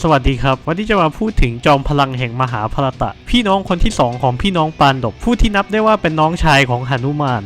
สวัสดีครับ วันนี้จะมาพูดถึงจอมพลังแห่งมหาพรตะ พี่น้องคนที่สองของพี่น้องปานดบผู้ที่นับได้ว่าเป็นน้องชายของหนุมาน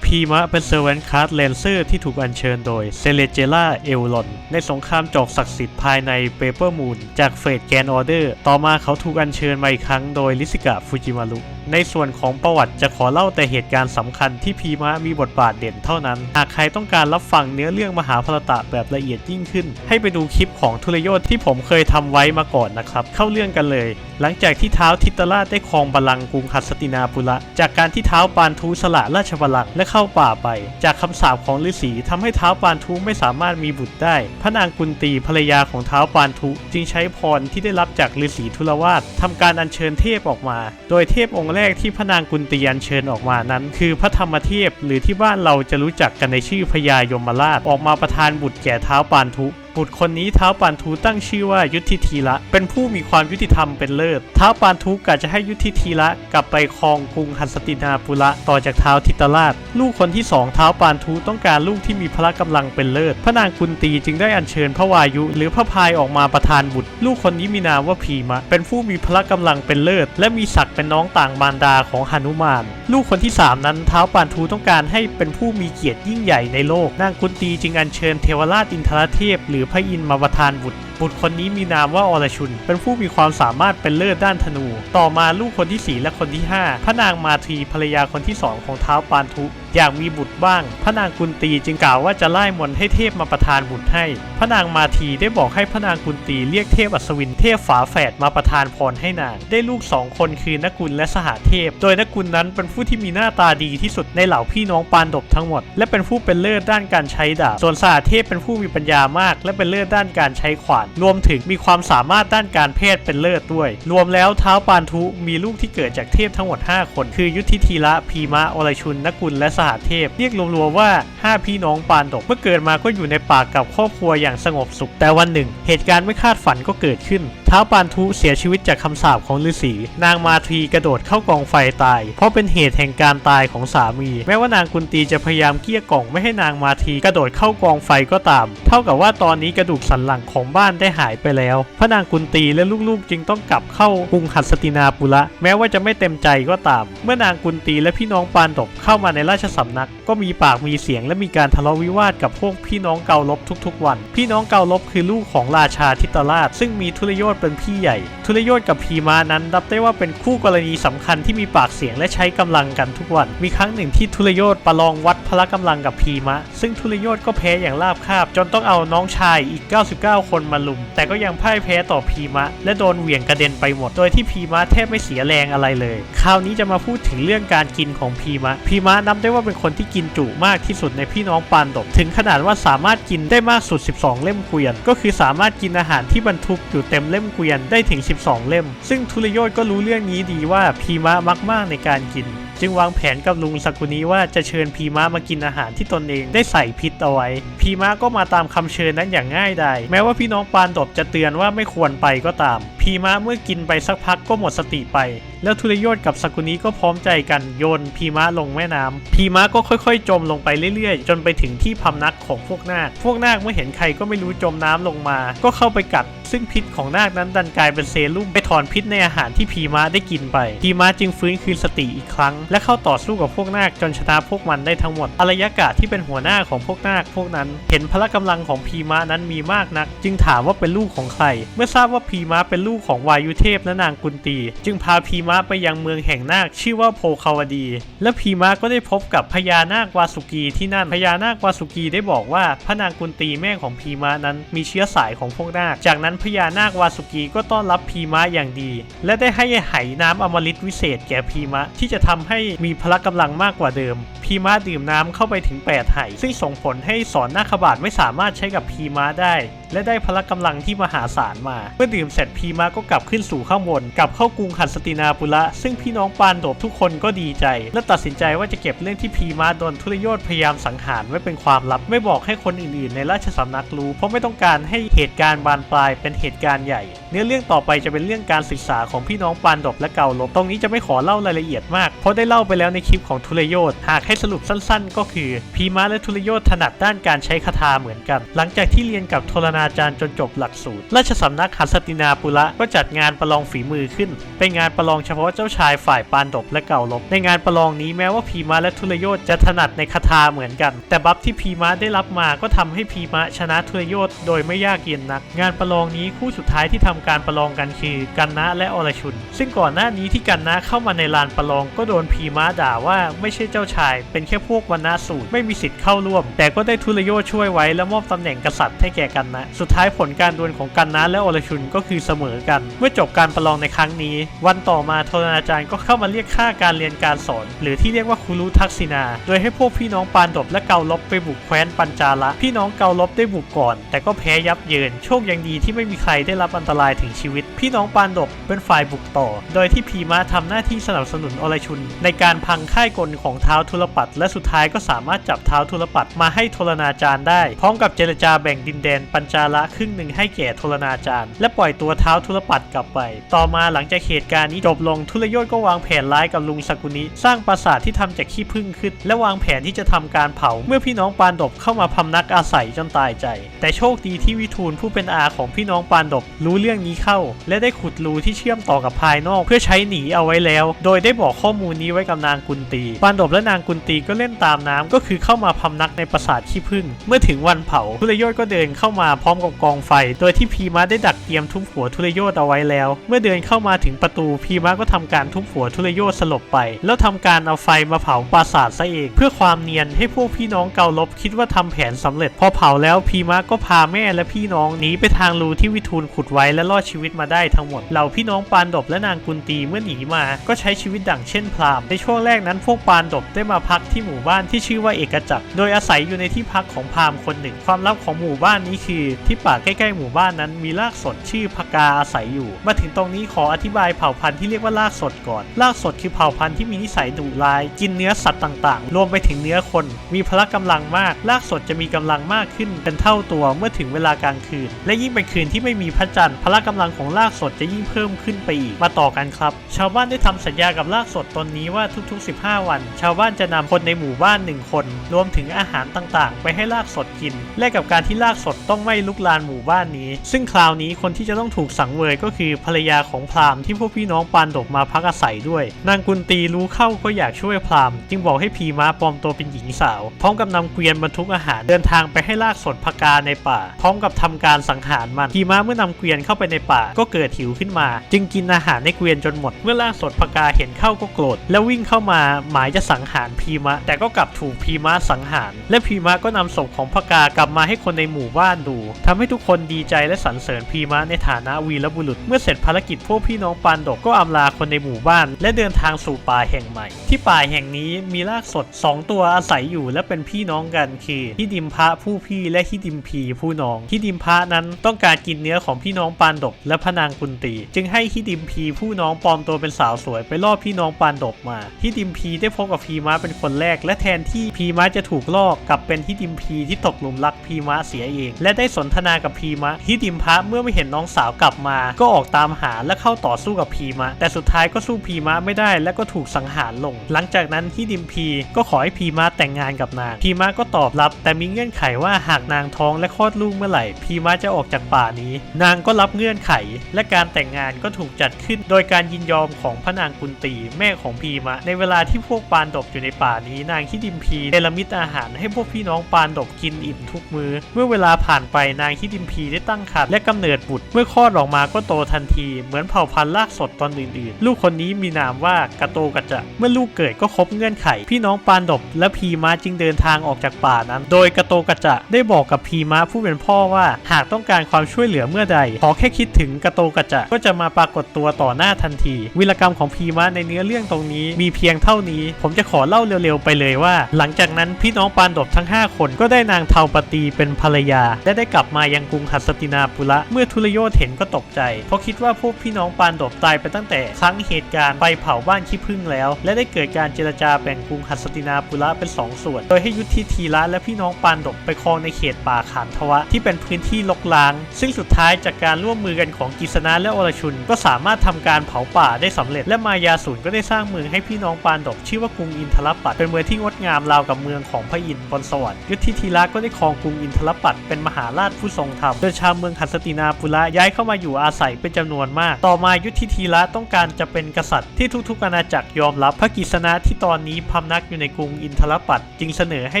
พีมะเป็นเซอร์เวนคาร์ดเลนเซอร์ที่ถูกอัญเชิญโดยเซเลเจล่าเอลลอนในสงครามจอกศักดิ์สิทธิ์ภายในเปเปอร์มูนจากเฟดแกนออเดอร์ ต่อมาเขาถูกอัญเชิญมาอีกครั้งโดยลิซิกะฟูจิมารุในส่วนของประวัติจะขอเล่าแต่เหตุการณ์สำคัญที่พีมะมีบทบาทเด่นเท่านั้น หากใครต้องการรับฟังเนื้อเรื่องมหาภารตะแบบละเอียดยิ่งขึ้น ให้ไปดูคลิปของทุรยศที่ผมเคยทำไว้มาก่อนนะครับ เข้าเรื่องกันเลย หลังจากที่เท้าทิตราชได้ครองบัลลังก์กรุงหัสตินาปุระ จากการที่เท้าปานทูสละราชบัลลังก์และเข้าป่าไป จากคำสาปของฤาษีทำให้เท้าปานทูไม่สามารถมีบุตรได้ พระนางกุนตีภรรยาของเท้าปานทุจึงใช้พรที่ได้รับจากฤาษีทุลวาสทำการอัญเชิญเทพออกมา โดยเทพองค์แรกที่พระนางกุนตีอัญเชิญออกมานั้น คือพระธรรมเทพหรือที่บ้านเราจะรู้จักกันในชื่อพญายมราชออกมาประทานบุตรแก่เท้าปานทุ บุตรคนนี้เท้าวปานทูตั้งชื่อว่ายุทธิธีระเป็นผู้มีความยุติธรรมเป็นเลิศเท้าวปานทูกะจะให้ยุทธิธีระกลับไปครองกรุงหัสตินาปุระต่อจากเท้าวทิตราช ลูกคนที่สองเท้าวปานทูต้องการลูกที่มีพละกำลังเป็นเลิศพระนางกุนตีจึงได้อัญเชิญพระวายุ หรือพระพายออกมาประทานบุตร ลูกคนนี้มีนามว่าพีมะ เป็นผู้มีพละกำลังเป็นเลิศ และมีศักดิ์เป็นน้องต่างมารดาของหนุมาน ลูกคนที่สามนั้นเท้าวปานทูต้องการให้เป็นผู้มีเกียรติยิ่งใหญ่ในโลกนางกุนตีจึงอัญเชิญเทวราชอินทรเทพหรือพระอินทร์มาประทานบุตร บุตรคนนี้มีนามว่าอรชุน เป็นผู้มีความสามารถเป็นเลิศด้านธนู ต่อมาลูกคนที่ 4 และคนที่ 5 พระนางมาทีภรรยาคนที่ 2 ของเท้าวปานทุ อยากมีบุตรบ้าง พระนางกุนตีจึงกล่าวว่าจะไล่มนให้เทพมาประทานบุตรให้ พระนางมาทีได้บอกให้พระนางกุนตีเรียกเทพอัศวินเทพฝาแฝดมาประทานพรให้นาง ได้ลูกสองคนคือนกุลและสหเทพ โดยนกุลนั้นเป็นผู้ที่มีหน้าตาดีที่สุดในเหล่าพี่น้องปานดบทั้งหมด และเป็นผู้เป็นเลิศด้านการใช้ดาบ ส่วนสหเทพเป็นผู้มีปัญญามาก และเป็นเลิศด้านการใช้ขวาน รวมถึงมีความสามารถด้านการแพทย์เป็นเลิศด้วย รวมแล้วเท้าปานทุมีลูกที่เกิดจากเทพทั้งหมด 5 คน คือยุทธิธีระพีมะอรชุนนกุลและสหเทพ เรียกรวมๆว่า 5 พี่น้องปานดกเมื่อเกิดมาก็อยู่ในป่ากับครอบครัวอย่างสงบสุข แต่วันหนึ่ง เหตุการณ์ไม่คาดฝันก็เกิดขึ้นท้าวปานทุเสียชีวิตจากคำสาปของฤาษีนางมาทีกระโดดเข้ากองไฟตาย เพราะเป็นเหตุแห่งการตายของสามี แม้ว่านางกุนตีจะพยายามเกลี้ยกล่อมไม่ให้นางมาทีกระโดดเข้ากองไฟก็ตาม เท่ากับว่าตอนนี้กระดูกสันหลังของบ้านได้หายไปแล้วพระนางกุนตีและลูกๆ จึงต้องกลับเข้ากรุงหัสตินาปุระแม้ว่าจะไม่เต็มใจก็ตาม เมื่อนางกุนตีและพี่น้องปานดบเข้ามาในราชสำนัก ก็มีปากมีเสียงและมีการทะเลาะวิวาทกับพวกพี่น้องเกาลบทุกๆ วัน พี่น้องเกาลบคือลูกของราชาทิตราช ซึ่งมีทุรยศเป็นพี่ใหญ่ ทุรยศกับพีมานั้นนับได้ว่าเป็นคู่กรณีสำคัญที่มีปากเสียงและใช้กำลังกันทุกวัน มีครั้งหนึ่งที่ทุรยศประลองวัดพละกำลังกับพีมะ ซึ่งทุรยศก็แพ้อย่างราบคาบ จนต้องเอาน้องชายอีก 99 คนมาลุม แต่ก็ยังพ่ายแพ้ต่อพีมะ และโดนเหวี่ยงกระเด็นไปหมด โดยที่พีมะแทบไม่เสียแรงอะไรเลย คราวนี้จะมาพูดถึงเรื่องการกินของพีมะ พีมะนับได้ว่าเป็นคนที่กินจุมากที่สุดในพี่น้องปานดบถึงขนาดว่าสามารถกินได้มากสุด 12 เล่มเกวียน ก็คือสามารถกินอาหารที่บรรทุกอยู่เต็มเล่มเกวียนได้ถึง 12 เล่ม ซึ่งทุรยศก็รู้เรื่องนี้ดีว่าพีมะมักมากในการกิน จึงวางแผนกับลุงสักุนีว่าจะเชิญพีมะมากินอาหารที่ตนเองได้ใส่พิษเอาไว้ พีมะก็มาตามคำเชิญนั้นอย่างง่ายดายแม้ว่าพี่น้องปานดบจะเตือนว่าไม่ควรไปก็ตาม พีมะเมื่อกินไปสักพักก็หมดสติไป แล้วทุรยศกับสักุนีก็พร้อมใจกันโยนพีมะลงแม่น้ำพีมะก็ค่อยๆ จมลงไปเรื่อยๆ จนไปถึงที่พำนักของพวกนาคพวกนาคเมื่อเห็นใครก็ไม่รู้จมน้ำลงมา ก็เข้าไปกัด ซึ่งพิษของนาคนั้นดันกลายเป็นเซรุ่มไปถอนพิษในอาหารที่พีมะได้กินไป พีมะจึงฟื้นคืนสติอีกครั้ง และเข้าต่อสู้กับพวกนาคจนชนะพวกมันได้ทั้งหมดอารยกะที่เป็นหัวหน้าของพวกนาคพวกนั้น เห็นพละกำลังของพีมะนั้นมีมากนัก จึงถามว่าเป็นลูกของใคร เมื่อทราบว่าพีมะเป็นลูกของวายุเทพและนางกุนตี จึงพาพีมะไปยังเมืองแห่งนาคชื่อว่าโพคาวดี และพีมะก็ได้พบกับพญานาควาสุกีที่นั่นพญานาควาสุกีได้บอกว่าพระนางกุนตีแม่ของพีมะนั้นมีเชื้อสายของพวกนาคจากนั้นพญานาควาสุกีก็ต้อนรับพีมะอย่างดี และได้ให้ไหน้ำอมฤตวิเศษแก่พีมะที่จะทำให้มีพละกำลังมากกว่าเดิม พีมะดื่มน้ำเข้าไปถึง 8 ไหซึ่งส่งผลให้สอนนาคบาทไม่สามารถใช้กับพีมะได้ และได้พละกำลังที่มหาศาลมา เมื่อดื่มเสร็จพีมาก็กลับขึ้นสู่ข้างบนกลับเข้ากรุงหัสตินาปุระซึ่งพี่น้องปานโดบทุกคนก็ดีใจ และตัดสินใจว่าจะเก็บเรื่องที่พีมาโดนทุรยศพยายามสังหารไว้เป็นความลับ ไม่บอกให้คนอื่นๆ ในราชสำนักรู้ เพราะไม่ต้องการให้เหตุการณ์บานปลายเป็นเหตุการณ์ใหญ่ เนื้อเรื่องต่อไปจะเป็นเรื่องการศึกษาของพี่น้องปานดบและเกาลบตรงนี้จะไม่ขอเล่ารายละเอียดมาก เพราะได้เล่าไปแล้วในคลิปของทุรยศหากให้สรุปสั้นๆ ก็คือพีมาและทุรยศถนัดด้านการใช้คาถาเหมือนกัน หลังจากที่เรียนกับโทรณาจารย์จนจบหลักสูตร ราชสำนักหัสตินาปุระก็จัดงานประลองฝีมือขึ้น เป็นงานประลองเฉพาะเจ้าชายฝ่ายปานดบและเกาลบในงานประลองนี้แม้ว่าพีมาและทุรยศจะถนัดในคาถาเหมือนกัน แต่บัฟที่พีมาได้รับมาก็ทำให้พีมาชนะทุรยศโดยไม่ยากเย็นนัก งานประลองนี้คู่สุดท้ายที่ทำการประลองกันคือกันนะและอรชุน ซึ่งก่อนหน้านี้ที่กันนะเข้ามาในลานประลองก็โดนพีมาด่าว่าไม่ใช่เจ้าชาย เป็นแค่พวกวรรณสูตรไม่มีสิทธิ์เข้าร่วม แต่ก็ได้ทุรยช่วยไว้และมอบตำแหน่งกษัตริย์ให้แก่กันนะ สุดท้ายผลการดวลของกันนะและอรชุนก็คือเสมอกัน เมื่อจบการประลองในครั้งนี้ วันต่อมาทรณาจารย์ก็เข้ามาเรียกค่าการเรียนการสอน หรือที่เรียกว่าคุรุทักษินา โดยให้พวกพี่น้องปานดบและเกาลบไปบุกแคว้นปัญจาละพี่น้องเกาลบได้บุกก่อน แต่ก็แพ้ยับเยินโชคยังดีที่ไม่มีใครได้รับอันตรายถึงชีวิต พี่น้องปานดบเป็นฝ่ายบุกต่อ โดยที่พีมาทำหน้าที่สนับสนุนอรชุน ในการพังค่ายกลของเท้าทุรปัตและสุดท้ายก็สามารถจับเท้าทุรปัตมาให้โทรณาจารย์ได้ พร้อมกับเจรจาแบ่งดินแดนปัญจาละครึ่งหนึ่งให้แก่โทรณาจารย์และปล่อยตัวเท้าทุรปัตกลับไป ต่อมาหลังจากเหตุการณ์นี้จบลงทุรยศก็วางแผนร้ายกับลุงสกุนิสร้างปราสาทที่ทำจากขี้ผึ้งขึ้น และวางแผนที่จะทำการเผา เมื่อพี่น้องปานดบเข้ามาพำนักอาศัยจนตายใจ แต่โชคดีที่วิทูลผู้เป็นอาของพี่น้องปานดบรู้เรื่องนี้เข้า และได้ขุดรูที่เชื่อมต่อกับภายนอกเพื่อใช้หนีเอาไว้แล้ว โดยได้บอกข้อมูลนี้ไว้กับนางกุนตี ปานดบและนางกุนตีก็เล่นตามน้ำก็คือเข้ามาพำนักในปราสาทขี้ผึ้งเมื่อถึงวันเผาทุรยศก็เดินเข้ามาพร้อมกับกองไฟ โดยที่พีมาได้ดักเตรียมทุบหัวทุรยศเอาไว้แล้ว เมื่อเดินเข้ามาถึงประตูพีมาก็ทำการทุบหัวทุรยศสลบไป แล้วทำการเอาไฟมาเผาปราสาทซะเองเพื่อความเนียนให้พวกพี่น้องเกาลบคิดว่าทำแผนสำเร็จพอเผาแล้วพีมาก็พาแม่และพี่น้องหนีไปทางรูที่วิทูลขุดไว้และรอดชีวิตมาได้ทั้งหมด เหล่าพี่น้องปานดบและนางกุนตีเมื่อหนีมา ก็ใช้ชีวิตดั่งเช่นพราหมณ์ในช่วงแรกนั้นพวกปานดบได้มาพักที่หมู่บ้านที่ชื่อว่าเอกจักร โดยอาศัยอยู่ในที่พักของพราหมณ์คนหนึ่ง ความลับของหมู่บ้านนี้คือ ที่ป่าใกล้ๆหมู่บ้านนั้นมีรากสดชื่อพกาอาศัยอยู่ มาถึงตรงนี้ขออธิบายเผ่าพันธุ์ที่เรียกว่ารากสดก่อน รากสดคือเผ่าพันธุ์ที่มีนิสัยดุร้าย กินเนื้อสัตว์ต่างๆ รวมไปถึงเนื้อคน มีพละกำลังมาก รากสดจะมีกำลังมากขึ้นเป็นเท่าตัวเมื่อถึงเวลากลางคืน และยิ่งเป็นคืนที่ไม่มีพระจันทร์พละกำลังของรากสดจะยิ่งเพิ่มขึ้นไปอีกมาต่อกันครับ ชาวบ้านได้ทำสัญญากับรากสดตนนี้ว่าทุก ๆ 15 วัน ชาวบ้านจะนำคนในหมู่บ้านหนึ่งคน รวมถึงอาหารต่างๆ ไปให้รากสดกิน แลกกับการที่รากสดต้องไม่ลุกลานหมู่บ้านนี้ ซึ่งคราวนี้คนที่จะต้องถูกสังเวยก็คือภรรยาของพราหมณ์ที่พวกพี่น้องปานดกมาพักอาศัยด้วย นางกุนตีรู้เข้าก็อยากช่วยพราหมณ์จึงบอกให้พีม้าปลอมตัวเป็นหญิงสาว พร้อมกับนำเกวียนบรรทุกอาหารเดินทางไปให้รากสดพกาในป่า พร้อมกับทำการสังหารมันพีม้าเมื่อนำเกวียนเข้าไปในป่าก็เกิดหิวขึ้นมา จึงกินอาหารในเกวียนจนหมด เมื่อรากสดพกาเห็นเข้าก็โกรธแล้ววิ่งเข้ามาหมายจะสังหารพีมะ แต่ก็กลับถูกพีมะสังหาร และพีมะก็นำศพของพกากลับมาให้คนในหมู่บ้านดูทำให้ทุกคนดีใจและสรรเสริญพีมะในฐานะวีรบุรุษ เมื่อเสร็จภารกิจพวกพี่น้องปานดกก็อำลาคนในหมู่บ้าน และเดินทางสู่ป่าแห่งใหม่ ที่ป่าแห่งนี้มีรากสด 2 ตัวอาศัยอยู่และเป็นพี่น้องกันคือฮิดิมพะผู้พี่และฮิดิมพีผู้น้องฮิดิมพะนั้นต้องการกินเนื้อของพี่น้องปานดกและพนางกุนตี จึงให้ฮิดิมพีผู้น้องปลอมตัวเป็นสาวสวยไปล่อพี่น้องปานดกมาฮิดิมพีได้พบกับพีม้าเป็นคนแรก และแทนที่พีม้าจะถูกล่อกลับเป็นฮิดิมพีที่ตกหลุมรักพีม้าเสียเอง และได้สนทนากับพีมะฮิดิมพะเมื่อไม่เห็นน้องสาวกลับมา ก็ออกตามหาและเข้าต่อสู้กับพีมะแต่สุดท้ายก็สู้พีมะไม่ได้และก็ถูกสังหารลง หลังจากนั้นฮิดิมพีก็ขอให้พีมะแต่งงานกับนางพีมะก็ตอบรับ แต่มีเงื่อนไขว่าหากนางท้องและคลอดลูกเมื่อไหร่พีมะจะออกจากป่านี้ นางก็รับเงื่อนไข และการแต่งงานก็ถูกจัดขึ้น โดยการยินยอมของพระนางกุนตีแม่ของพีมะ ในเวลาที่พวกปานดบอยู่ในป่านี้ นางฮิดิมพีเนรมิตอาหารให้พวกพี่น้องปานดบกินอิ่มทุกมือ เมื่อเวลาผ่านไปนางฮิดิมพีได้ตั้งครรภ์และกำเนิดบุตร เมื่อคลอดออกมาก็โตทันที เหมือนเผ่าพันธุ์รากสดตอนอื่นๆ ลูกคนนี้มีนามว่ากะโตกะจะ เมื่อลูกเกิดก็ครบเงื่อนไข พี่น้องปานดบและพีมาจึงเดินทางออกจากป่านั้น โดยกะโตกะจะได้บอกกับพีมาผู้เป็นพ่อว่าหากต้องการความช่วยเหลือเมื่อใด ขอแค่คิดถึงกระโตกระจะก็จะมาปรากฏตัวต่อหน้าทันที วิรกรรมของพีม้าในเนื้อเรื่องตรงนี้มีเพียงเท่านี้ ผมจะขอเล่าเร็วๆไปเลยว่า หลังจากนั้นพี่น้องปานดบทั้ง 5 คนก็ได้นางเทาปตีเป็นภรรยา และได้กลับมายังกรุงหัสตินาปุระ เมื่อทุรโยธเห็นก็ตกใจ เพราะคิดว่าพวกพี่น้องปานดบตายไปตั้งแต่ครั้งเหตุการณ์ไฟเผาบ้านขี้ผึ้งแล้ว และได้เกิดการเจรจาแบ่งกรุงหัสตินาปุระเป็นสองส่วน โดยให้ยุทธิธีระและพี่น้องปานดบไปครองในเขตป่าขานทวะที่เป็นพื้นที่ลกล้าง ซึ่งสุดท้ายจากการร่วมมือกันของกิษณะและอรชุน ก็สามารถทำการเผาป่าได้สำเร็จ และมายาสูรก็ได้สร้างเมืองให้พี่น้องปานดบชื่อว่ากรุงอินทรปัตเป็นเมืองที่งดงามราวกับเมืองของพระอินทร์บนสวรรค์ยุทธิธีระก็ได้ครองกรุงอินทรปัตเป็นมหาราชผู้ทรงธรรมโดยชาวเมืองหัสตินาปุระย้ายเข้ามาอยู่อาศัยเป็นจำนวนมาก ต่อมายุทธิธีระต้องการจะเป็นกษัตริย์ที่ทุกๆอาณาจักรยอมรับพระกิษณะที่ตอนนี้พำนักอยู่ในกรุงอินทรปัตจึงเสนอให้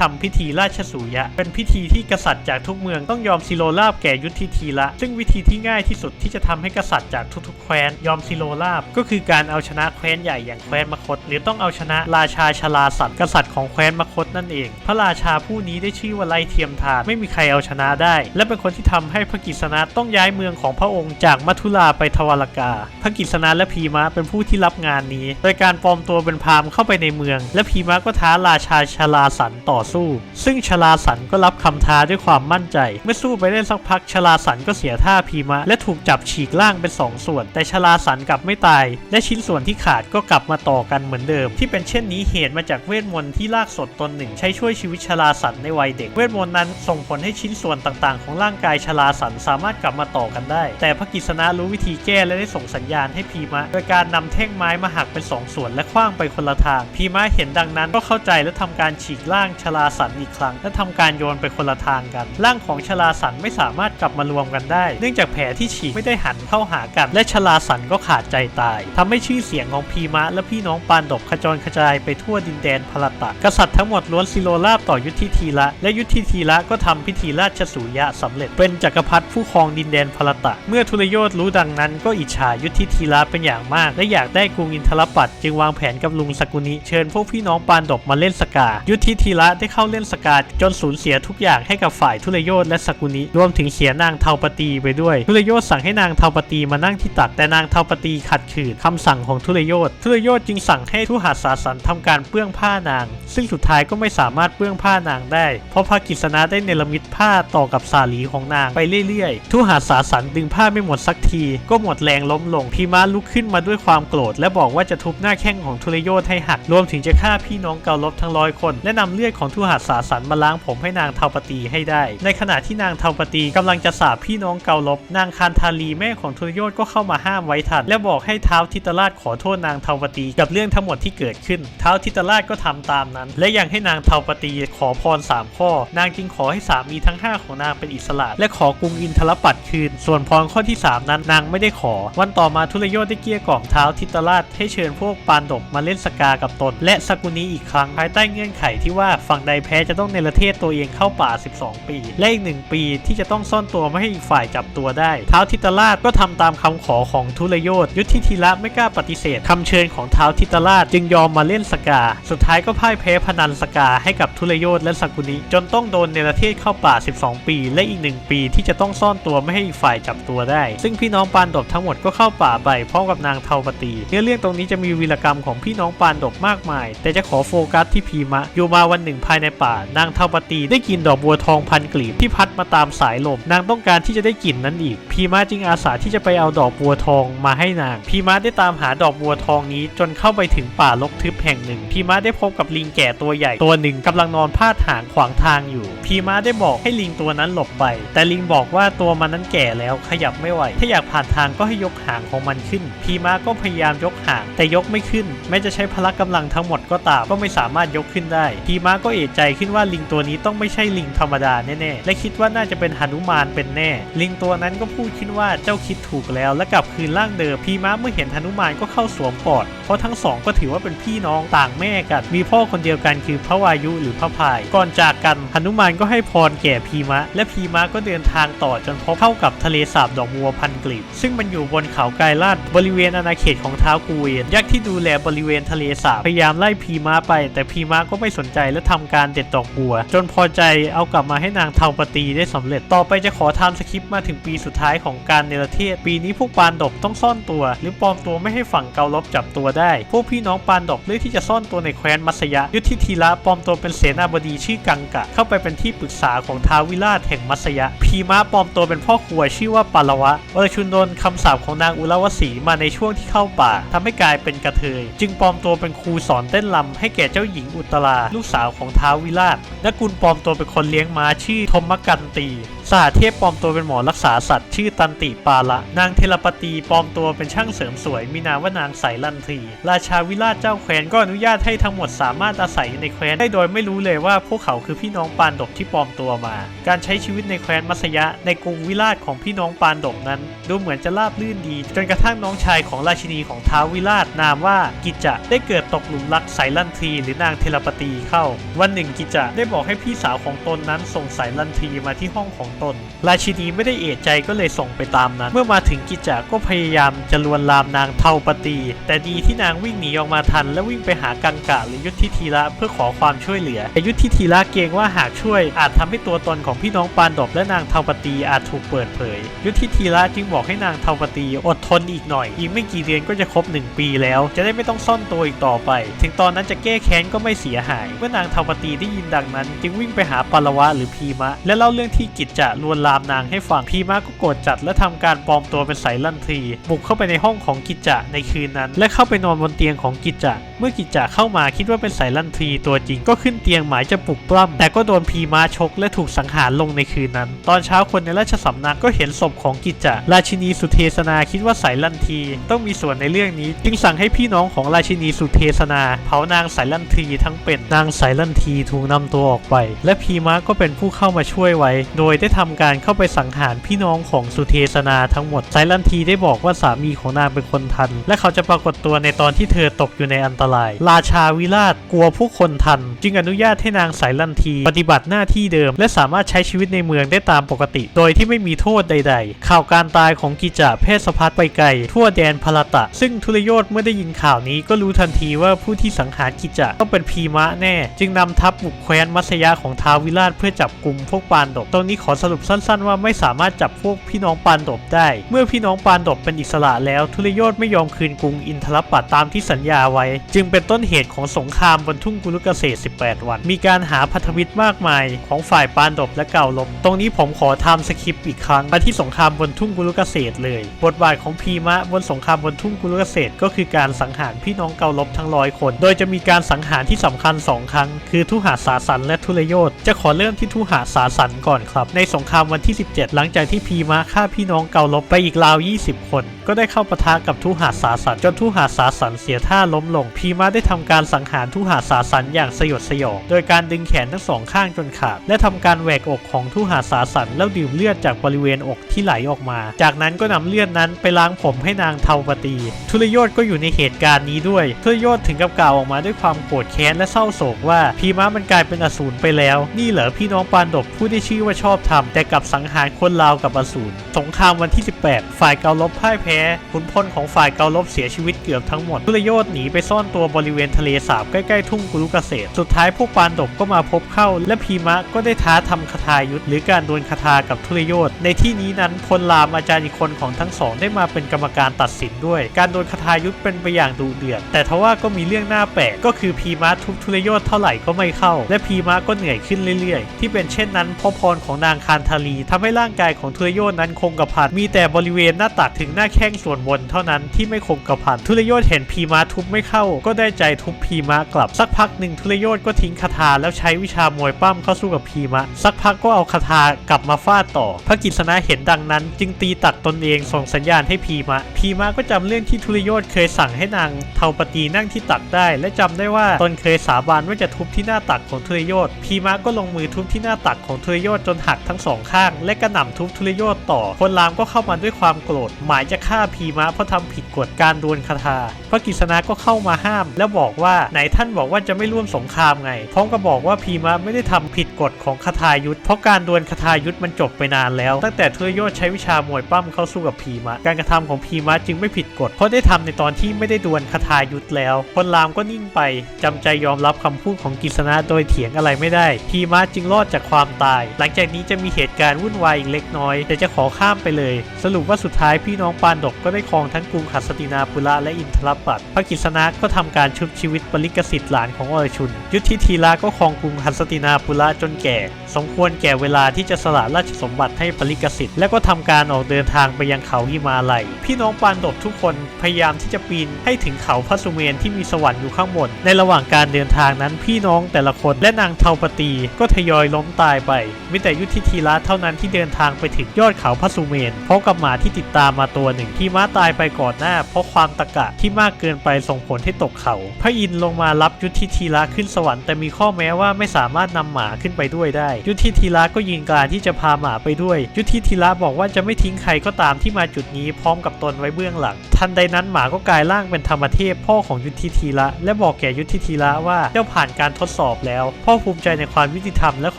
ทำพิธีราชสูยะ เป็นพิธีที่กษัตริย์จากทุกเมืองต้องยอมซิโลราบแก่ยุทธิธีระซึ่งวิธีที่ง่ายที่สุดที่จะทำให้กษัตริย์จากทุกๆแคว้นยอมซิโลราบ ก็คือการเอาชนะแคว้นใหญ่อย่างแคว้นมคต หรือต้องเอาชนะราชาชลาสัตว์กษัตริย์ของแคว้นมคตนั่นเอง พระราชาผู้นี้ได้ชื่อว่าไลเทียมทานไม่มีใครเอาชนะได้ และเป็นคนที่ทำให้พระกิษณะต้องย้ายเมืองของพระองค์จากมัทุราไปทวารกา พระกิษณะและพีมะเป็นผู้ที่รับงานนี้ โดยการปลอมตัวเป็นพราหมณ์เข้าไปในเมือง และพีมะก็ท้าราชาชลาสันต่อสู้ ซึ่งชลาสันก็รับคำท้าด้วยความมั่นใจ เมื่อสู้ไปได้สักพักชลาสันก็เสียท่าพีมะ และถูกจับฉีกล่างเป็นสองส่วน แต่ชลาสันกลับไม่ตาย และชิ้นส่วนที่ขาดก็กลับมาต่อกันเหมือนเดิม ที่เป็นเช่นนี้เหตุมาจากเวทมนต์ที่ลากสดตนหนึ่ง ใช้ช่วยชีวิตชลาสันในวัยเด็ก เวทมนต์นั้นส่งผลให้ชิ้นส่วนต่างๆ ของร่างกายชลาสันสามารถกลับมาต่อกันได้ แต่พระกิษณะรู้วิธีแก้และได้ส่งสัญญาณให้พีมะ โดยการนำแท่งไม้มาหักเป็นสองส่วน และคว้างไปคนละทาง พีมะเห็นดังนั้นก็เข้าใจและทำการฉีกร่างชลาสันอีกครั้ง และทำการโยนไปคนละทางกันร่างของชลาสันไม่สามารถกลับมารวมกันได้ เนื่องจากแผลที่ฉีกไม่ได้หันเข้าหากัน และชลาสันก็ขาดใจตายทำให้ชื่อเสียงของพีมะ และพี่น้องปานดบขจรกระจายไปทั่วดินแดนพลตะกษัตริย์ทั้งหมดล้วนซิโลราบต่อยุทธิธีระและยุทธิธีระก็ทำพิธีราชสูยะสำเร็จ เป็นจักรพรรดิผู้ครองดินแดนพลตะ เมื่อทุรยธรู้ดังนั้น ก็อิจฉายุทธิธีระเป็นอย่างมาก และอยากได้กรุงอินทรปัตจึงวางแผนกับลุงสกุนิเชิญพวกพี่น้องปานดบมาเล่นสกา ยุทธิธีระได้เข้าเล่นสกาจนสูญเสียทุกอย่างให้กับฝ่ายทุรยธและสกุนิรวมถึงเสียนางเทาปตีไปด้วยทุรโยธสั่งให้นางเทาปตีมานั่งที่ตักแต่นางเทาปตีขัดขืนคำสั่งของทุรโยธทุรโยธจึงสั่งให้ทุหัสสาสันทำการเปื้องผ้านาง ซึ่งสุดท้ายก็ไม่สามารถเปื้องผ้านางได้ เพราะพระกิษณะได้เนรมิตผ้าต่อกับสาลีของนางไปเรื่อยๆ ทุหัสสาสันดึงผ้าไม่หมดสักที ก็หมดแรงล้มลงพีมาลุกขึ้นมาด้วยความโกรธ และบอกว่าจะทุบหน้าแข้งของทุรโยธให้หักรวมถึงจะฆ่าพี่น้องเกาลบทั้งร้อยคน และนำเลือดของทุหัสสาสันมาล้างผมให้นางเทาปตีให้ได้ ในขณะที่นางเทาปตีกำลังจะสาบพี่น้องเกาลบนางคานทาลีแม่ของทุรยธก็เข้ามาห้ามไว้ทัน และบอกให้เท้าทิตราชขอโทษนางเทาปตีกับเรื่องทั้งหมดที่เกิดขึ้น เท้าทิตราชก็ทำตามนั้น และยังให้นางเทาปตีขอพรสามข้อ นางจึงขอให้สามีทั้งห้าของนางเป็นอิสระ และขอกรุงอินทรปัตคืน ส่วนพรข้อที่สามนั้นนางไม่ได้ขอ วันต่อมาทุรยธได้เกลี้ยกล่อมเท้าทิตราชให้เชิญพวกปานดบมาเล่นสกากับตน และสกุนีอีกครั้งภายใต้เงื่อนไขที่ว่าฝั่งใดแพ้จะต้องเนรเทศตัวเองเข้าป่า 12 ปี และอีกหนึ่งปีที่จะต้องซ่อนตัวไม่ให้อีกฝ่ายจับตัวได้เท้าทิตราชก็ทำตามคำขอของทุรยธยุทธิธีระไม่กล้าปฏิเสธคำเชิญของเท้าทิตราชจึงยอมมาเล่นสกา สุดท้ายก็พ่ายแพ้พนันสกาให้กับทุรยธและสกุนิจนต้องโดนเนรเทศเข้าป่า 12 ปี และอีกหนึ่งปีที่จะต้องซ่อนตัวไม่ให้อีกฝ่ายจับตัวได้ ซึ่งพี่น้องปานดบทั้งหมดก็เข้าป่าไปพร้อมกับนางเทาปตีเนื้อเรื่องตรงนี้จะมีวีรกรรมของพี่น้องปานดบมากมาย แต่จะขอโฟกัสที่พีมะ อยู่มาวันหนึ่งภายในป่า นางเทาปตีได้กินดอกบัวทองพันกลีบที่พัดมาตามสายลม นางต้องการที่จะได้กลิ่นนั้นอีก พีมะจึงอาสาที่จะไปเอาดอกบัวทองมาให้นาง พีมะได้ตามหาดอกบัวทองนี้จนเข้าไปถึงป่ารกทึบแห่งหนึ่ง พีมะได้พบกับลิงแก่ตัวใหญ่ตัวหนึ่งกำลังนอนพาดหางขวางทางอยู่ พีมะได้บอกให้ลิงตัวนั้นหลบไป แต่ลิงบอกว่าตัวมันนั้นแก่แล้วขยับไม่ไหว ถ้าอยากผ่านทางก็ให้ยกหางของมันขึ้น พีมะก็พยายามยกหางแต่ยกไม่ขึ้น แม้จะใช้พละกำลังทั้งหมดก็ตามก็ไม่สามารถยกขึ้นได้ พีมะก็เอะใจขึ้นว่าลิงตัวนี้ต้องไม่ใช่ลิงธรรมดาแน่ๆและคิดว่าน่าจะเป็นหนุมานเป็นแน่ลิงตัวนั้นก็พูดขึ้นว่าเจ้าคิดถูกแล้วและกลับคืนร่างเดิมพีมะเมื่อเห็นหนุมานก็เข้าสวมกอด เพราะทั้งสองก็ถือว่าเป็นพี่น้องต่างแม่กัน มีพ่อคนเดียวกันคือพระวายุหรือพระพาย ก่อนจากกันหนุมานก็ให้พรแก่พีมะ และพีมะก็เดินทางต่อจนพบเข้ากับทะเลสาบดอกบัวพันกลีบซึ่งมันอยู่บนเขาไกลลาดบริเวณอาณาเขตของท้าวกูเวนยักษ์ที่ดูแลบริเวณทะเลสาบพยายามไล่พีมะไป แต่พีมะก็ไม่สนใจและทำการเด็ดดอกบัว จนพอใจเอากลับมาให้นางเทาปตีได้สำเร็จต่อไปจะขอทำสคริปต์มาถึงปีสุดท้ายของการเนรเทศ ปีนี้พวกปานดบต้องซ่อนตัว หรือปลอมตัวไม่ให้ฝั่งเกาลบจับตัวได้ พวกพี่น้องปานดบเลือกที่จะซ่อนตัวในแคว้นมัสยะ ยุทธิธีระปลอมตัวเป็นเสนาบดีชื่อกังกะ เข้าไปเป็นที่ปรึกษาของท้าววิราชแห่งมัสยะ พีมะปลอมตัวเป็นพ่อครัวชื่อว่าปารวะวรชุนโดนคำสาปของนางอุลวสีมาในช่วงที่เข้าป่าทำให้กลายเป็นกระเทย จึงปลอมตัวเป็นครูสอนเต้นรำให้แก่เจ้าหญิงอุตราลูกสาวของท้าววิราชและกุลปลอมตัวเป็นคนเลี้ยงม้าชื่อธมกันตี สหเทพปลอมตัวเป็นหมอรักษาสัตว์ชื่อตันติปาละ นางเทลปตีปลอมตัวเป็นช่างเสริมสวย มีนามว่านางสายลันทีราชาวิราชเจ้าแคว้นก็อนุญาตให้ทั้งหมดสามารถอาศัยในแคว้นได้โดยไม่รู้เลยว่าพวกเขาคือพี่น้องปานดบที่ปลอมตัวมา การใช้ชีวิตในแคว้นมัสยะในกรุงวิราชของพี่น้องปานดบนั้น ดูเหมือนจะราบรื่นดี จนกระทั่งน้องชายของราชินีของท้าววิราชนามว่ากิจจะได้เกิดตกหลุมรักสายลันทีหรือนางเทลปตีเข้า วันหนึ่งกิจจะได้บอกให้พี่สาวของตนนั้นส่งสายลันทีมาที่ห้องของตนราชินีไม่ได้เอะใจก็เลยส่งไปตามนั้น เมื่อมาถึงกิจจาก็พยายามจะลวนลามนางเทาปตี แต่ดีที่นางวิ่งหนีออกมาทัน และวิ่งไปหากังกะหรือยุทธิธีระเพื่อขอความช่วยเหลือแต่ยุทธิธีระเกรงว่าหากช่วย อาจทำให้ตัวตนของพี่น้องปานดบและนางเทาปตีอาจถูกเปิดเผย ยุทธิธีระจึงบอกให้นางเทาปตีอดทนอีกหน่อย อีกไม่กี่เดือนก็จะครบหนึ่งปีแล้ว จะได้ไม่ต้องซ่อนตัวอีกต่อไป ถึงตอนนั้นจะแก้แค้นก็ไม่เสียหาย เมื่อนางเทาปตีได้ยินดังนั้น จึงวิ่งไปหาปารวะหรือพีมะ และเล่าเรื่องที่กิจจะลวนลามนางให้ฟังพีมะก็โกรธจัดและทำการปลอมตัวเป็นสายลันทีบุกเข้าไปในห้องของกิจจะในคืนนั้น และเข้าไปนอนบนเตียงของกิจจะเมื่อกิจจะเข้ามาคิดว่าเป็นสายลันทีตัวจริงก็ขึ้นเตียงหมายจะปลุกปล้ำแต่ก็โดนพีมะชกและถูกสังหารลงในคืนนั้น ตอนเช้าคนในราชสำนักก็เห็นศพของกิจจะราชินีสุเทสนาคิดว่าสายลันที ต้องมีส่วนในเรื่องนี้ จึงสั่งให้พี่น้องของราชินีสุเทสนา เผานางสายลันทีทั้งเป็นนางสายลันทีถูกนำตัวออกไป และพีมะก็เป็นผู้เข้ามาช่วยไว้ โดยได้ทำการเข้าไปสังหารพี่น้องของสุเทสนาทั้งหมดสายลันทีได้บอกว่าสามีของนางเป็นคนทัน และเขาจะปรากฏตัวในตอนที่เธอตกอยู่ในอันตราย ราชาวิราชกลัวผู้คนทัน จึงอนุญาตให้นางสายลันที ปฏิบัติหน้าที่เดิม และสามารถใช้ชีวิตในเมืองได้ตามปกติ โดยที่ไม่มีโทษใด ๆ ข่าวการตายของกิจาเพศสะพัดไปไกลทั่วแดนพลตะ ซึ่งทุรยศเมื่อได้ยินข่าวนี้ก็รู้ทันทีว่าผู้ที่สังหารกิจจะต้องเป็นพีมะแน่ จึงนำทัพบุกแคว้นมัสยาของท้าววิราชเพื่อจับกลุ่มพวกปานดบตรงนี้ขอสรุปสั้นๆ ว่าไม่สามารถจับพวกพี่น้องปานดบได้ เมื่อพี่น้องปานดบเป็นอิสระแล้วทุรยศไม่ยอมคืนกรุงอินทรปัตตามที่สัญญาไว้ จึงเป็นต้นเหตุของสงครามบนทุ่งกุลุกเกษตร 18 วัน มีการหาพันธมิตรมากมายของฝ่ายปานดบและเก่าลบตรงนี้ผมขอทำสคริปต์อีกครั้งมาที่สงครามบนทุ่งกุลุกเกษตรเลย บทบาทของพีมะบนสงครามบนทุ่งกุลุกเกษตร ก็คือการสังหารพี่น้องเก่าลบทั้งร้อยคน โดยจะมีการสังหารที่สำคัญ 2 ครั้ง คือทุหาสาสันและทุรยศ จะขอเริ่มที่ทุหาสาสันก่อนครับ ในสงครามวันที่ 17 หลังจากที่พีมะฆ่าพี่น้องเก่าลบไปอีกราว 20 คน ก็ได้เข้าปะทะกับทุหาสาสันจนทุหาสาสันเสียท่าล้มลง พีมะได้ทำการสังหารทุหาสาสันอย่างสยดสยอง โดยการดึงแขนทั้งสองข้างจนขาด และทำการแหวกอกของทุหาสาสันแล้วดื่มเลือดจากบริเวณอกที่ไหลออกมา จากนั้นก็นำเลือดนั้นไปล้างผมให้นางเทาปตี ทุรยศก็อยู่ในเหตุการณ์นี้ด้วย ทุรยศถึงกับกล่าวออกมาด้วยความโกรธแค้นและเศร้าโศกว่าพีมะมันกลายเป็นอสูรไปแล้ว นี่เหรอพี่น้องปานดบผู้ได้ชื่อว่าชอบทำแต่กลับสังหารคนลาวกับอสูรสงครามวันที่ 18 ฝ่ายเกาลบพ่ายแพ้ขุนพลของฝ่ายเกาลบเสียชีวิตเกือบทั้งหมดทุรยศหนีไปซ่อนตัวบริเวณทะเลสาบใกล้ๆทุ่งกุลุกเกษตร สุดท้ายพวกปานดบก็มาพบเข้า และพีมะก็ได้ท้าทำคาถายุทธหรือการดวลคาถากับทุรยศในที่นี้นั้นพลรามอาจารย์อีกคนของทั้งสองได้มาเป็นกรรมการตัดสินด้วย การดวลคาถายุทธเป็นไปอย่างดุเดือดแต่ทว่าก็มีเรื่องน่าแปลกก็คือพีมะทุบทุรยศเท่าไหร่ก็ไม่เข้า และพีมะก็เหนื่อยขึ้นเรื่อยๆ ที่เป็นเช่นนั้นเพราะพรของนางคานทาลีทำให้ร่างกายของทุรยศนั้นคงกระพันมีแต่บริเวณหน้าตักถึงหน้าแข้งส่วนบนเท่านั้นที่ไม่คงกระพันทุรยศเห็นพีมะทุบไม่เข้า ก็ได้ใจทุบพีมะกลับสักพักหนึ่งทุรยศก็ทิ้งคาถาแล้วใช้วิชามวยปั้มเข้าสู้กับพีมะ สักพักก็เอาคาถากลับมาฟาดต่อ พระกิษณะเห็นดังนั้น จึงตีตักตนเองส่งสัญญาณให้พีมะ พีมะก็จำเรื่องที่ทุรยศเคยสั่งให้นางเทาปตีนั่งที่ตักได้ และจำได้ว่าตนเคยสาบานว่าจะทุบที่หน้าตักของทุรยศพีมะก็ลงมือทุบที่หน้าตักของทุรยศจนหักทั้งสองข้าง และกระหน่ำทุบทุรยศต่อ คนรามก็เข้ามาด้วยความโกรธ หมายจะฆ่าพีมะเพราะทำผิดกฎการดวลคาถาพระกิษณะก็เข้ามาห้าม แล้วบอกว่าไหนท่านบอกว่าจะไม่ร่วมสงครามไงพร้อมกับบอกว่าพีมะไม่ได้ทำผิดกฎของคาถายุทธเพราะการดวลคาถายุทธมันจบไปนานแล้ว ตั้งแต่ทุรยศใช้วิชามวยปั้มเข้าสู้กับพีมะการกระทำของพีมะจึงไม่ผิดกฎเพราะได้ทำในตอนที่ไม่ได้ดวลคาถายุทธแล้ว คนรามก็นิ่งไปจำใจยอมรับคำพูดของกิษณะโดยเถียงอะไรไม่ได้ พีมะจึงรอดจากความตาย หลังจากนี้จะมีมีเหตุการณ์วุ่นวายอีกเล็กน้อย แต่จะขอข้ามไปเลย สรุปว่าสุดท้ายพี่น้องปานดกก็ได้ครองทั้งกรุงขัสตินาปุระและอินทรปัตพระกิษณะก็ทำการชุบชีวิตปริกสิทธิ์หลานของอรชุน ยุทธิธีระก็ครองกรุงขัสตินาปุระจนแก่ สมควรแก่เวลาที่จะสละราชสมบัติให้ปริกสิทธิ์และก็ทำการออกเดินทางไปยังเขาหิมาลัย พี่น้องปานดบทุกคนพยายามที่จะปีนให้ถึงเขาพระสุเมนที่มีสวรรค์อยู่ข้างบน ในระหว่างการเดินทางนั้นพี่น้องแต่ละคนและนางเทาปตีก็ทยอยล้มตายไปมีแต่ยุทธิธีีระเท่านั้นที่เดินทางไปถึงยอดเขาพระสุเมนพร้อมกับหมาที่ติดตามมาตัวหนึ่งที่ม้าตายไปก่อนหน้า เพราะความตะกะที่มากเกินไปส่งผลให้ตกเขา พระอินทร์ลงมารับยุทธิธีระขึ้นสวรรค์แต่มีข้อแม้ว่าไม่สามารถนำหมาขึ้นไปด้วยได้ ยุทธิธีระก็ยินการที่จะพาหมาไปด้วย ยุทธิธีระบอกว่าจะไม่ทิ้งใครก็ตามที่มาจุดนี้พร้อมกับตนไว้เบื้องหลัง ทันใดนั้นหมาก็กลายร่างเป็นธรรมเทพพ่อของยุทธิธีระและบอกแก่ยุทธิธีระว่าเจ้าผ่านการทดสอบแล้ว พ่อภูมิใจในความยุติธรรมและค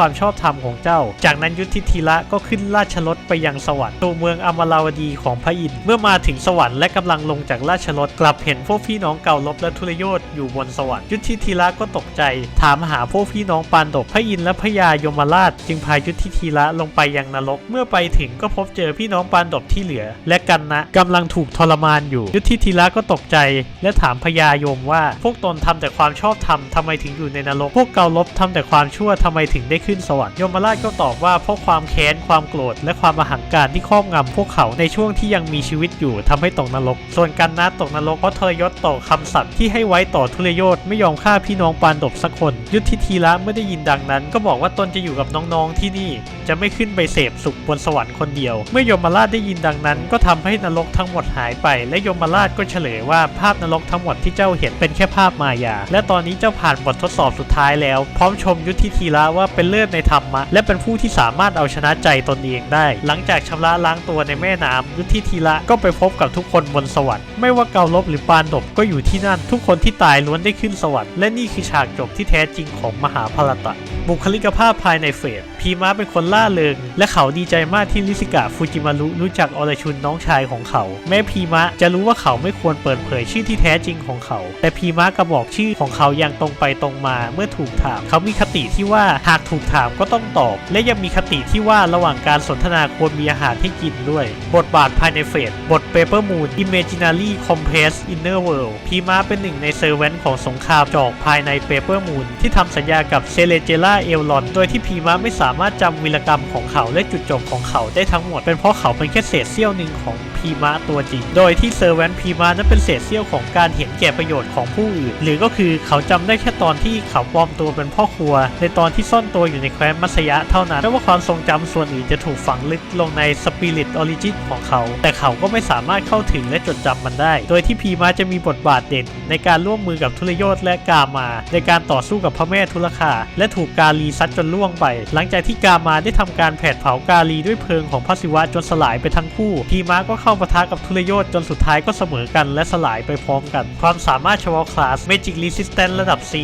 วามชอบธรรมของเจ้า จากนั้นยุทธิธีระก็ขึ้นราชรถไปยังสวรรค์ตัวเมืองอมราวดีของพระอินทร์เมื่อมาถึงสวรรค์และกำลังลงจากราชรถกลับเห็นพวกพี่น้องเก่าลบและทุรยศอยู่บนสวรรค์ยุทธิธีระก็ตกใจ ถามหาพวกพี่น้องปานดบพระอินทร์และพระยายมราช จึงพายุทธิธีระลงไปยังนรก เมื่อไปถึงก็พบเจอพี่น้องปานดบที่เหลือ และกันนะกำลังถูกทรมานอยู่ ยุทธิธีระก็ตกใจ และถามพญายมว่า พวกตนทำแต่ความชอบธรรมทำไมถึงอยู่ในนรก พวกเกาลบทำแต่ความชั่วทำไมถึงได้ขึ้นสวรรค์ยมราชก็ตอบว่าพราะความแค้น ความโกรธ และความอหังการที่ครอบงำพวกเขาในช่วงที่ยังมีชีวิตอยู่ทำให้ตกนรก ส่วนกันนะตกนรกเพราะทรยศต่อคำสัตย์ที่ให้ไว้ต่อทุเรยศไม่ยอมฆ่าพี่น้องปานดบสักคน ยุทธิธีระเมื่อได้ยินดังนั้น ก็บอกว่าตนจะอยู่กับน้องๆที่นี่ จะไม่ขึ้นไปเสพสุขบนสวรรค์คนเดียว เมื่อยมราชได้ยินดังนั้น ก็ทำให้นรกทั้งหมดหายไป และยมราชก็เฉลยว่าภาพนรกทั้งหมดที่เจ้าเห็นเป็นแค่ภาพมายา และตอนนี้เจ้าผ่านบททดสอบสุดท้ายแล้ว พร้อมชมยุทธิธีระว่าเป็นเลิศในธรรมะและเป็นผู้ที่สามารถเอาชนะใจตนเองได้ หลังจากชำระล้างตัวในแม่น้ำยุทธิธีระก็ไปพบกับทุกคนบนสวรรค์ไม่ว่าเกาลบหรือปานดบก็อยู่ที่นั่น ทุกคนที่ตายล้วนได้ขึ้นสวรรค์และนี่คือฉากจบที่แท้จริงของมหาภารตะ บุคลิกภาพภายในเฟสพีมะเป็นคนล่าเริง และเขาดีใจมากที่ลิซิกะฟูจิมารุรู้จักอรชุนน้องชายของเขา แม้พีมะจะรู้ว่าเขาไม่ควรเปิดเผยชื่อที่แท้จริงของเขา แต่พีมะก็บอกชื่อของเขาอย่างตรงไปตรงมาเมื่อถูกถาม เขามีคติที่ว่าหากถูกถามก็ต้องตอบ และยังมีคติที่ว่าระหว่างการสนทนาควรมีอาหารให้กินด้วย บทบาทภายในเฟสบท Paper Moon Imaginary Compress Inner World พีมะเป็นหนึ่งในเซอร์เวนต์ของสงครามจอกภายใน Paper Moon ที่ทำสัญญากับเซเลเจล่าเอลลอน โดยที่พีมะไม่สามารถจำวีรกรรมของเขาและจุดจบของเขาได้ทั้งหมด เป็นเพราะเขาเป็นแค่เศษเสี้ยวหนึ่งของพีมะตัวจริง โดยที่เซอร์เวนต์พีมะนั้นเป็นเศษเสี้ยวของการเห็นแก่ประโยชน์ของผู้อื่น หรือก็คือเขาจำได้แค่ตอนที่เขาปลอมตัวเป็นพ่อครัว ในตอนที่ซ่อนตัวอยู่ในแคว้นมัสยะเท่านั้นไม่ว่าความทรงจำส่วนอื่นจะถูกฝังลึกลงในสปิริตออริจินของเขา แต่เขาก็ไม่สามารถเข้าถึงและจดจำมันได้ โดยที่พีมะจะมีบทบาทเด่น ในการร่วมมือกับทุรยศและกามา ในการต่อสู้กับพระแม่ทุลคาและถูกกาาลีซัดจนล่วงไป หลังจากที่กามาได้ทำการแผดเผากาลีด้วยเพลิงของพระศิวะจนสลายไปทั้งคู่พีมะก็เข้าปะทะกับทุรยศจนสุดท้ายก็เสมอกันและสลายไปพร้อมกัน ความสามารถเฉพาะคลาส Magic Resistance ระดับ C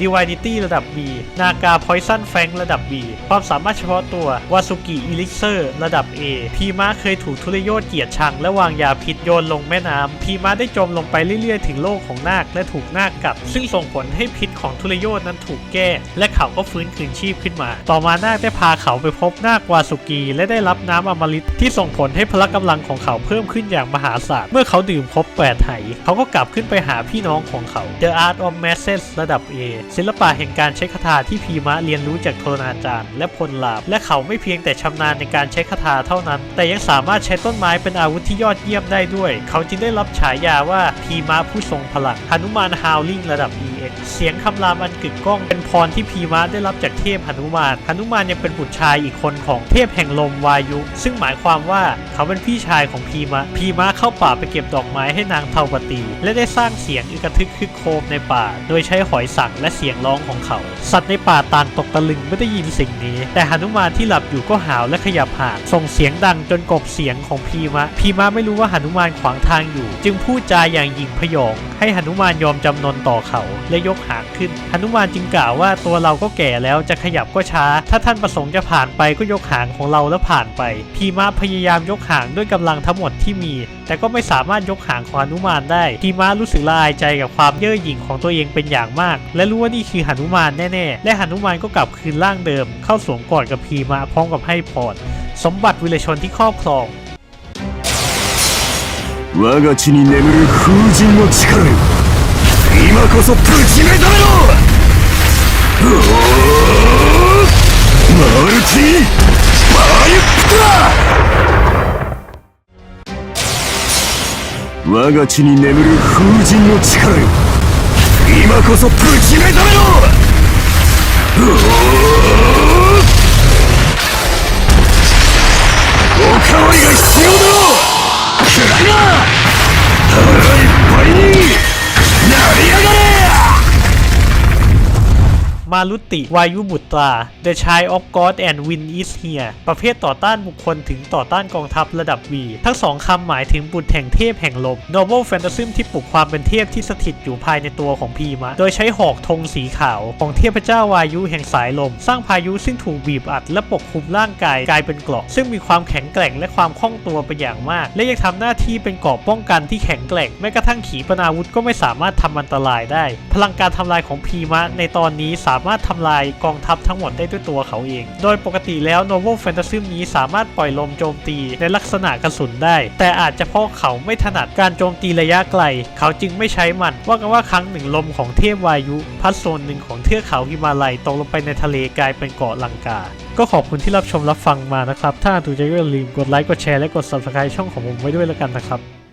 Divinity ระดับ B นากา Poison Fang ระดับ B ความสามารถเฉพาะตัววาสุกิ Elixir ระดับ A พีมะเคยถูกทุรยศเกียรติชังและวางยาพิษโยนลงแม่น้ำพีมะได้จมลงไปเรื่อยๆ ถึงโลกของนาคและถูกนาคกัด ซึ่งส่งผลให้พิษ ของทุรยศนั้นถูกแก้ และเขาก็ฟื้นคืนชีพขึ้นมา ต่อมานาคได้พาเขาไปพบนาควาสุกีและได้รับน้ำอมฤตที่ส่งผลให้พละกำลังของเขาเพิ่มขึ้นอย่างมหาศาลเมื่อเขาดื่มครบแปดไหเขาก็กลับขึ้นไปหาพี่น้องของเขา The Art of Masses ระดับ A ศิลปะแห่งการใช้คาถาที่พีมะเรียนรู้จากโทนาจารย์ และพลลาบ และเขาไม่เพียงแต่ชำนาญในการใช้คาถาเท่านั้น แต่ยังสามารถใช้ต้นไม้เป็นอาวุธที่ยอดเยี่ยมได้ด้วย เขาจึงได้รับฉายาว่าพีมะผู้ทรงพลังหนุมานฮาวลิงระดับ EX เสียงคำรามอันกึกก้องเป็นพรที่พีมะได้รับจากเทพหนุมานหนุมานยังเป็นบุตรชายอีกคนของเทพแห่งลมวายุ ซึ่งหมายความว่าเขาเป็นพี่ชายของพีมะพีมะเข้าป่าไปเก็บดอกไม้ให้นางเทวตี และได้สร้างเสียงอึกระทึกคึกโครมในป่า โดยใช้หอยสังและเสียงร้องของเขา สัตว์ในป่าต่างตกตะลึงไม่ได้ยินสิ่งนี้ แต่หนุมานที่หลับอยู่ก็หาวและขยับหางส่งเสียงดังจนกบเสียงของพีมะพีมะไม่รู้ว่าหนุมานขวางทางอยู่ จึงพูดจาอย่างหยิ่งพยองให้หนุมานยอมจำนนต่อเขาและยกหางขึ้นหนุมานจึงกล่าวว่าตัวเราก็แก่แล้วจะขยับก็ช้า ถ้าท่านประสงค์จะผ่านไปก็ยกหางของเราแล้วผ่านไป พีมะพยายามยกหางด้วยกำลังทั้งหมดที่มี แต่ก็ไม่สามารถยกหางของหนุมานได้ พีมะรู้สึกละอายใจกับความเย่อหยิ่งของตัวเองเป็นอย่างมาก และรู้ว่านี่คือหนุมานแน่ๆ และหนุมานก็กลับคืนร่างเดิม เข้าสวมกอดกับพีมะพร้อมกับให้พรสมบัติวิรชนที่ครอบครอง 我が地に眠る風神の力よ。今こそぶち目覚めろ！うおー！マルチバイプだ！我が地に眠る風神の力よ。今こそぶち目覚めろ！おおかわりが必要だろくらいな。腹いっぱいになりやが。れ มารุติ วายุบุตรา The Child of God and Wind is here ประเภทต่อต้านบุคคลถึงต่อต้านกองทัพระดับ V ทั้งสองคำหมายถึงบุตรแห่งเทพแห่งลม Noble Fantasy ที่ปลุกความเป็นเทพที่สถิตอยู่ภายในตัวของพีมะ โดยใช้หอกธงสีขาวของเทพเจ้าวายุแห่งสายลม สร้างพายุซึ่งถูกบีบอัดและปกคลุมร่างกายกลายเป็นเกราะ ซึ่งมีความแข็งแกร่งและความคล่องตัวเป็นอย่างมาก และยังทำหน้าที่เป็นเกราะป้องกันที่แข็งแกร่งแม้กระทั่งขีปนาวุธก็ไม่สามารถทำอันตรายได้ พลังการทำลายของพีมะในตอนนี้สามารถทำลายกองทัพทั้งหมดได้ด้วยตัวเขาเอง โดยปกติแล้ว Novel Fantasy นี้สามารถปล่อยลมโจมตีในลักษณะกระสุนได้ แต่อาจจะเพราะเขาไม่ถนัดการโจมตีระยะไกล เขาจึงไม่ใช้มัน ว่ากันว่าครั้งหนึ่งลมของเทพวายุ พัดโซนหนึ่งของเทือกเขาหิมาลัยตกลงไปในทะเลกลายเป็นเกาะลังกา ก็ขอบคุณที่รับชมรับฟังมานะครับ ถ้าถูกใจก็อย่าลืมกดไลค์กดแชร์และกด subscribe ช่องของผมไว้ด้วยแล้วกันนะครับ